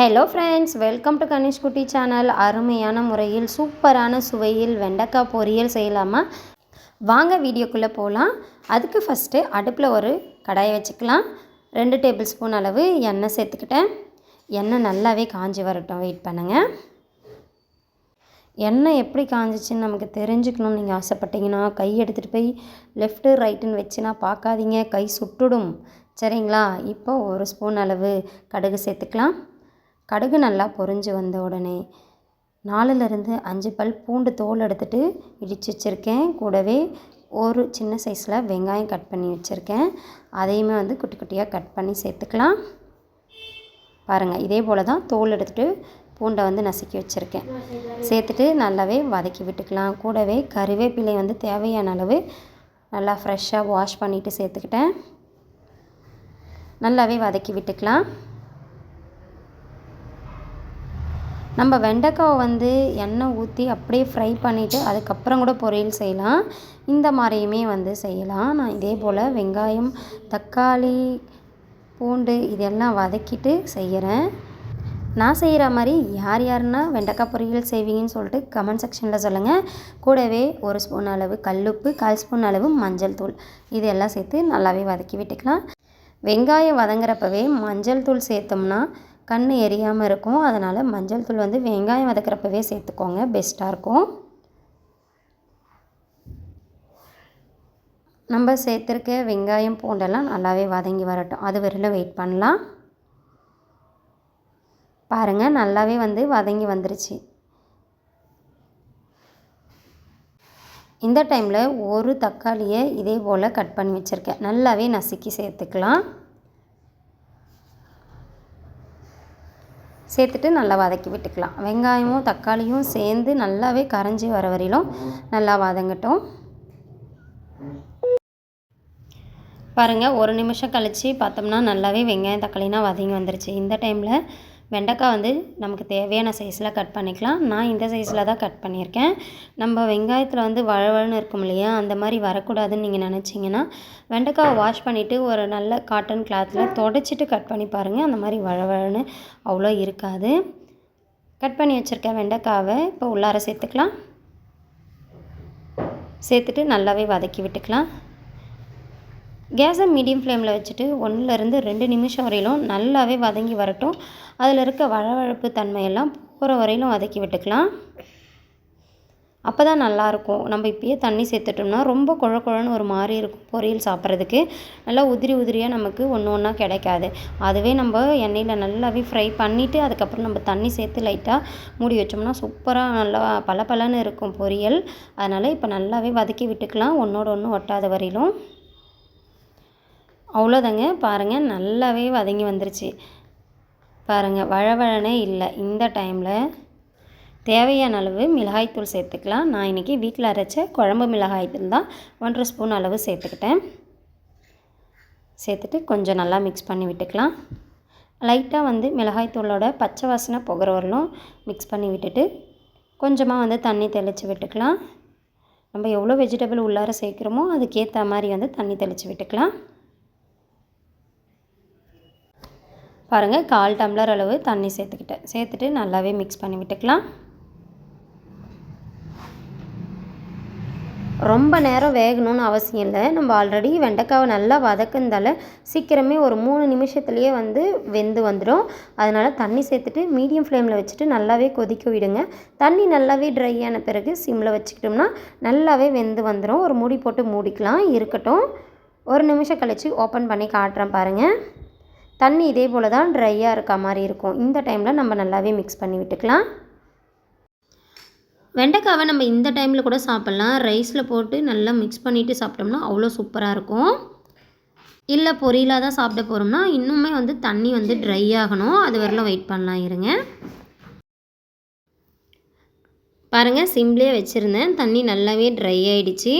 Hello friends welcome to Ganeshkutty channel அருமையான முறையில் சூப்பரான சுவையில் வெண்டைக்காய் பொரியல் செய்யலாமா? வாங்க வீடியோக்குள்ளே போகலாம் அதுக்கு ஃபஸ்ட்டு அடுப்பில் ஒரு கடாயை வச்சுக்கலாம். ரெண்டு டேபிள் ஸ்பூன் அளவு எண்ணெய் சேர்த்துக்கிட்டேன். எண்ணெய் நல்லாவே காஞ்சி வரட்டும். வெயிட் பண்ணுங்கள் எண்ணெய் எப்படி காஞ்சிச்சின்னு நமக்கு தெரிஞ்சுக்கணும்னு நீங்கள் ஆசைப்பட்டீங்கன்னா கை எடுத்துகிட்டு போய் லெஃப்ட்டு ரைட்டுன்னு வச்சுன்னா பார்க்காதீங்க. கை சுட்டுடும். சரிங்களா? இப்போ ஒரு ஸ்பூன் அளவு கடுகு சேர்த்துக்கலாம். கடுகு நல்லா பொரிஞ்சு வந்த உடனே நாலுலேருந்து அஞ்சு பல் பூண்டு தோல் எடுத்துகிட்டு இடித்து வச்சுருக்கேன். கூடவே ஒரு சின்ன சைஸில் வெங்காயம் கட் பண்ணி வச்சுருக்கேன். அதையுமே வந்து குட்டி குட்டியாக கட் பண்ணி சேர்த்துக்கலாம். பாருங்கள் இதே போல் தான் தோல் எடுத்துகிட்டு பூண்டை வந்து நசுக்கி வச்சுருக்கேன். சேர்த்துட்டு நல்லாவே வதக்கி விட்டுக்கலாம். கூடவே கருவேப்பிலை வந்து தேவையான அளவு நல்லா ஃப்ரெஷ்ஷாக வாஷ் பண்ணிவிட்டு சேர்த்துக்கிட்டேன். நல்லாவே வதக்கி விட்டுக்கலாம். நம்ம வெண்டைக்காவை வந்து எண்ணெய் ஊற்றி அப்படியே ஃப்ரை பண்ணிவிட்டு அதுக்கப்புறம் கூட பொரியல் செய்யலாம். இந்த மாதிரியுமே வந்து செய்யலாம். நான் இதே போல் வெங்காயம் தக்காளி பூண்டு இதெல்லாம் வதக்கிட்டு செய்கிறேன் நான் செய்கிற மாதிரி யார் யாருன்னா வெண்டைக்காய் பொரியல் செய்வீங்கன்னு சொல்லிட்டு கமெண்ட் செக்ஷனில் சொல்லுங்கள் கூடவே ஒரு ஸ்பூன் அளவு கல்லுப்பு கால் ஸ்பூன் அளவு மஞ்சள் தூள். இதெல்லாம் சேர்த்து நல்லாவே வதக்கி விட்டுக்கலாம். வெங்காயம் வதங்குறப்பவே மஞ்சள் தூள் சேர்த்தோம்னா கண் எரியாமல் இருக்கும் அதனால் மஞ்சள் தூள் வந்து வெங்காயம் வதக்கிறப்பவே சேர்த்துக்கோங்க. பெஸ்ட்டாக இருக்கும். நம்ம சேர்த்துருக்க வெங்காயம் பூண்டெல்லாம் நல்லாவே வதங்கி வரட்டும். அது வரையில் வெயிட் பண்ணலாம். பாருங்கள் நல்லாவே வந்து வதங்கி வந்துருச்சு. இந்த டைமில் ஒரு தக்காளியை இதே போல் கட் பண்ணி வச்சுருக்கேன். நல்லாவே நசுக்கி சேர்த்துக்கலாம். சேர்த்துட்டு நல்லா வதக்கி விட்டுக்கலாம். வெங்காயமும் தக்காளியும் சேர்ந்து நல்லாவே கரைஞ்சி வர வரையிலும் நல்லா வதங்கட்டும். பாருங்கள் ஒரு நிமிஷம் கழித்து பார்த்தோம்னா நல்லாவே வெங்காயம் தக்காளினா வதங்கி வந்துருச்சு. இந்த டைமில் வெண்டைக்காய் வந்து நமக்கு தேவையான சைஸில் கட் பண்ணிக்கலாம். நான் இந்த சைஸில் தான் கட் பண்ணியிருக்கேன். நம்ம வெங்காயத்தில் வந்து வழவழன்னு இருக்கும் இல்லையா அந்த மாதிரி வரக்கூடாதுன்னு நீங்கள் நினச்சிங்கன்னா வெண்டைக்காவை வாஷ் பண்ணிவிட்டு ஒரு நல்ல காட்டன் கிளாத்தில் தொடச்சிட்டு கட் பண்ணி பாருங்கள் அந்த மாதிரி வழவழன்னு அவ்வளோ இருக்காது. கட் பண்ணி வச்சுருக்க வெண்டைக்காவை இப்போ உள்ளார சேர்த்துக்கலாம். சேர்த்துட்டு நல்லாவே வதக்கி விட்டுக்கலாம். கேஸை மீடியம் ஃப்ளேமில் வச்சுட்டு ஒன்றுலேருந்து ரெண்டு நிமிஷம் வரையிலும் நல்லாவே வதங்கி வரட்டும். அதில் இருக்க வழவழப்பு தன்மையெல்லாம் போகிற வரையிலும் வதக்கி விட்டுக்கலாம். அப்போ தான் நல்லாயிருக்கும். நம்ம இப்பயே தண்ணி சேர்த்துட்டோம்னா ரொம்ப குழ குழன்னு ஒரு மாதிரி இருக்கும் பொரியல் சாப்பிட்றதுக்கு. நல்லா உதிரி உதிரியாக நமக்கு ஒன்று ஒன்றா கிடைக்காது. அதுவே நம்ம எண்ணெயில் நல்லாவே ஃப்ரை பண்ணிவிட்டு அதுக்கப்புறம் நம்ம தண்ணி சேர்த்து லைட்டாக மூடி வச்சோம்னா சூப்பராக நல்லா பல பலன்னு இருக்கும் பொரியல். அதனால் இப்போ நல்லாவே வதக்கி விட்டுக்கலாம். ஒன்றோட ஒன்று ஒட்டாத வரையிலும். அவ்வளோதாங்க. பாருங்கள் நல்லாவே வதங்கி வந்துருச்சு. பாருங்கள் வழவழனே இல்லை. இந்த டைமில் தேவையான அளவு மிளகாய்த்தூள் சேர்த்துக்கலாம். நான் இன்றைக்கி வீட்டில் அரைச்ச குழம்பு மிளகாய்த்தூள் தான் ஒன்றரை ஸ்பூன் அளவு சேர்த்துக்கிட்டேன். சேர்த்துட்டு கொஞ்சம் நல்லா மிக்ஸ் பண்ணி விட்டுக்கலாம். லைட்டாக வந்து மிளகாய்த்தூளோட பச்சை வாசனை புகிற வரலும் மிக்ஸ் பண்ணி விட்டுட்டு கொஞ்சமாக வந்து தண்ணி தெளித்து விட்டுக்கலாம். நம்ம எவ்வளோ வெஜிடபிள் உள்ளார சேர்க்குறோமோ அதுக்கேற்ற மாதிரி வந்து தண்ணி தெளித்து விட்டுக்கலாம். பாருங்கள் கால் டம்ளர் அளவு தண்ணி சேர்த்துக்கிட்டேன். சேர்த்துட்டு நல்லாவே மிக்ஸ் பண்ணி விட்டுக்கலாம். ரொம்ப நேரம் வேகணும்னு அவசியம் இல்லை. நம்ம ஆல்ரெடி வெண்டைக்காவை நல்லா வதக்குந்தால சீக்கிரமே ஒரு மூணு நிமிஷத்துலேயே வந்து வெந்து வந்துடும். அதனால் தண்ணி சேர்த்துட்டு மீடியம் ஃப்ளேமில் வச்சுட்டு நல்லாவே கொதிக்க விடுங்க. தண்ணி நல்லாவே ட்ரை ஆன பிறகு சிம்மில் வச்சுக்கிட்டோம்னா நல்லாவே வெந்து வந்துடும். ஒரு மூடி போட்டு மூடிக்கலாம். இருக்கட்டும். ஒரு நிமிஷம் கழித்து ஓப்பன் பண்ணி காட்டுறேன் பாருங்கள் தண்ணி இதே போல் தான் ட்ரையாக இருக்க மாதிரி இருக்கும். இந்த டைமில் நம்ம நல்லாவே மிக்ஸ் பண்ணி விட்டுக்கலாம். வெண்டைக்காவை நம்ம இந்த டைமில் கூட சாப்பிட்லாம். ரைஸில் போட்டு நல்லா மிக்ஸ் பண்ணிவிட்டு சாப்பிட்டோம்னா அவ்வளோ சூப்பராக இருக்கும். இல்லை பொரியலாக தான் சாப்பிட போகிறோம்னா இன்னுமே வந்து தண்ணி வந்து ட்ரை ஆகணும் அது வரலாம் வெயிட் பண்ணலாம் இருங்க. பாருங்கள் சிம்லேயே வச்சுருந்தேன். தண்ணி நல்லாவே ட்ரை ஆகிடுச்சு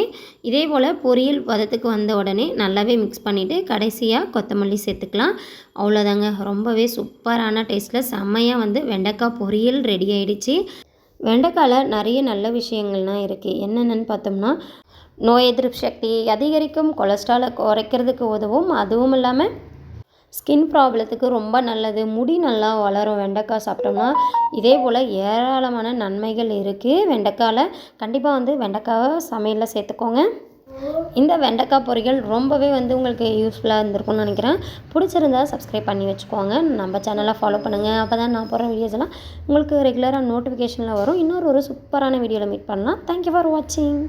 இதே போல் பொரியல் பதத்துக்கு வந்த உடனே நல்லாவே மிக்ஸ் பண்ணிவிட்டு கடைசியாக கொத்தமல்லி சேர்த்துக்கலாம். அவ்வளோதாங்க. ரொம்பவே சூப்பரான டேஸ்ட்டில் செம்மையாக வந்து வெண்டைக்காய் பொரியல் ரெடி ஆகிடுச்சு வெண்டைக்காயில் நிறைய நல்ல விஷயங்கள்லாம் இருக்குது என்னென்னு பார்த்தோம்னா நோய் எதிர்ப்பு சக்தியை அதிகரிக்கும் கொலஸ்ட்ராலை குறைக்கிறதுக்கு உதவும். அதுவும் இல்லாமல் ஸ்கின் ப்ராப்ளத்துக்கு ரொம்ப நல்லது. முடி நல்லா வளரும். வெண்டைக்காய் சாப்பிட்டோம்னா இதே போல் ஏராளமான நன்மைகள் இருக்குது வெண்டைக்காயில் கண்டிப்பாக வந்து வெண்டைக்காவை சமையலில் சேர்த்துக்கோங்க. இந்த வெண்டைக்காய் பொரியல் ரொம்பவே வந்து உங்களுக்கு யூஸ்ஃபுல்லாக இருந்திருக்கும்னு நினைக்கிறேன். பிடிச்சிருந்தா சப்ஸ்கிரைப் பண்ணி வச்சுக்கோங்க. நம்ம சேனலை ஃபாலோ பண்ணுங்கள் அப்போ தான் நான் போகிற வீடியோஸ் எல்லாம் உங்களுக்கு ரெகுலராக நோட்டிஃபிகேஷனில் வரும். இன்னொரு ஒரு சூப்பரான வீடியோவில் மீட் பண்ணலாம். தேங்க்யூ ஃபார் வாட்சிங்